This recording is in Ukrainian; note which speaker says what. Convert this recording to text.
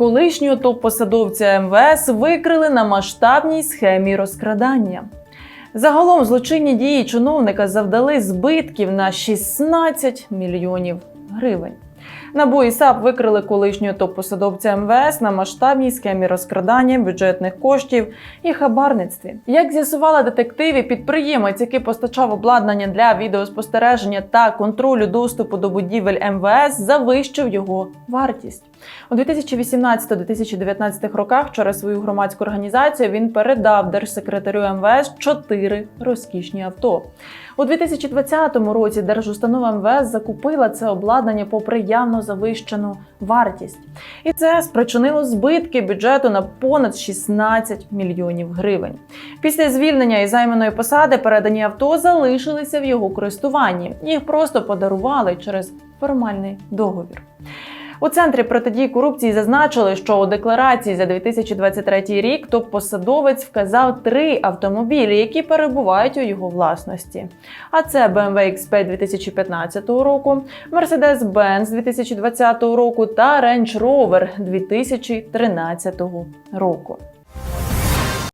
Speaker 1: Колишнього топ-посадовця МВС викрили на масштабній схемі розкрадання. Загалом злочинні дії чиновника завдали збитків на 16 мільйонів гривень. НАБУ і САП викрили колишнього топ-посадовця МВС на масштабній схемі розкрадання бюджетних коштів і хабарництві. Як з'ясували детективи, підприємець, який постачав обладнання для відеоспостереження та контролю доступу до будівель МВС, завищив його вартість. У 2018-2019 роках через свою громадську організацію він передав держсекретарю МВС чотири розкішні авто. У 2020 році Держустанова МВС закупила це обладнання попри явно завищену вартість. І це спричинило збитки бюджету на понад 16 мільйонів гривень. Після звільнення із займаної посади передані авто залишилися в його користуванні. Їх просто подарували через формальний договір. У центрі протидії корупції зазначили, що у декларації за 2023 рік топ-посадовець вказав три автомобілі, які перебувають у його власності. А це BMW X5 2015 року, Mercedes-Benz 2020 року та Range Rover 2013 року.